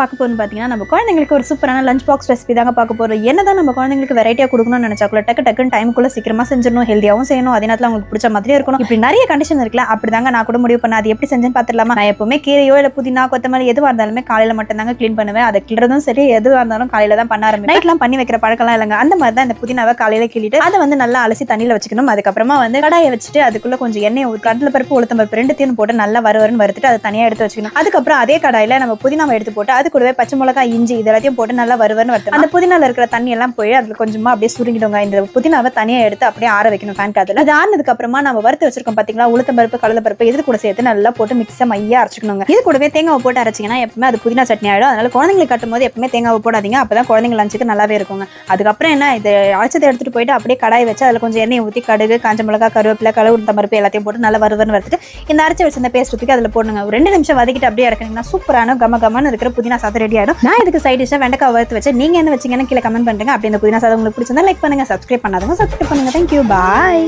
பார்க்க போகணும் பார்த்தீங்கன்னா நம்ம குழந்தைங்களுக்கு ஒரு சூப்பரான லஞ்ச் பாக்ஸ் ரெசிபி தாங்க பார்க்க போறோம். என்னதான் நம்ம குழந்தைங்களுக்கு வெரைட்டியாக கொடுக்கணும்னு நினைச்சா கூட டக்கு டக்குன்னு டைமுக்குள்ள சீக்கிரமாக செஞ்சிடணும் ஹெல்த்தியாகவும் செய்யணும். அதே நேரத்தில் அவங்களுக்கு பிடிச்ச மாதிரி இருக்கணும். இப்படி நிறைய கண்டிஷன் இருக்குல்ல அப்படிதாங்க நான் கூட முடிவு பண்ண அது எப்படி செஞ்சேன்னு பார்த்துடலாமா? நான் எப்பவுமே கீரையோ இல்லை புதினா கொத்தமல்லி எதுவாக இருந்தாலுமே காலையில் மட்டும் தாங்க க்ளீன் பண்ணுவேன். அதை கிளறதும் சரி எதுவாக இருந்தாலும் காலையில் தான் பண்ண ஆரம்பிப்பேன். நைட்லாம் பண்ணி வைக்கிற பழக்கம்லாம் இல்லைங்க. அந்த மாதிரி தான் இந்த புதினாவை காலையில் கிள்ளிட்டு அதை வந்து நல்லா அலசி தண்ணியில் வச்சுக்கணும். அதுக்கப்புறமா வந்து கடாயை வச்சுட்டு அதுக்குள்ள கொஞ்சம் எண்ணெய் ஒரு கடலை பருப்பு உளுத்தம் பருப்பு ரெண்டுத்தையும் போட்டு நல்லா வறுவருன்னு வறுத்துட்டு அதை தனியாக எடுத்து வச்சுக்கணும். அதுக்கப்புறம் அதே கடாயில் நம்ம புதினாவை எடுத்து போட்டு அது கூடவே பச்சை மிளகாய் இஞ்சி இது எல்லாத்தையும் போட்டு நல்லா வறுவருன்னு வறுத்து அந்த புதினால இருக்கிற தண்ணி எல்லாம் போய் அதுல கொஞ்சமா அப்படியே சுருங்கிடுங்க. இந்த புதினாவை தனியாக எடுத்து அப்படியே ஆற வைக்கணும் ஃபேன் காத்துல. அது ஆனதுக்கு அப்புறமா நம்ம வறுத்து வச்சிருக்கோம் பாத்தீங்களா? உளுத்தம் பருப்பு கடல பருப்பு இது கூட சேர்த்து நல்லா போட்டு மிக்ஸை மையா அரைச்சிக்கணுங்க. இது கூடவே தேங்காவை போட்டு அரைச்சிங்கன்னா எப்பவுமே அது புதினா சட்னி ஆயிடும். அதனால குழந்தைங்களுக்கு கட்டும் போது எப்பவுமே தேங்காவை போடாதீங்க. அப்பதான் குழந்தைங்க லஞ்சுக்கு நல்லாவே இருக்குங்க. அதுக்கப்புறம் என்ன? இது அரைச்சதை எடுத்துட்டு போயிட்டு அப்படியே கடாய் வச்சு அதுல கொஞ்சம் எண்ணெய் ஊற்றி கடுகு காஞ்ச மிளகா கருவேப்பிலை கடவு உளுத்தம் பருப்பு எல்லாத்தையும் போட்டு நல்லா வறுவருன்னு வறுத்துட்டு இந்த அரைச்சி வச்சிருந்த பேஸ்ட் ஊற்றி அதில் போடுங்க ஒரு ரெண்டு நிமிஷம் வதக்கிட்டு அப்படியே இறக்குனீங்கன்னா சூப்பரான கம கமன்னு இருக்கிற புதினா சாதம் ரெடி ஆகிடும் நான் இதுக்கு சைட் டிஷ்ஷாக வெண்டைக்காய் வறுத்து வச்சு நீங்க என்ன வச்சீங்கன்னு கீழே கமெண்ட் பண்ணுங்க. அப்படி இந்த புதினா சாதம் உங்களுக்கு பிடிச்சிருந்தா லைக் பண்ணுங்க சப்ஸ்கிரைப் பண்ணாதவங்க சப்ஸ்கிரைப் பண்ணுங்க. Thank you bye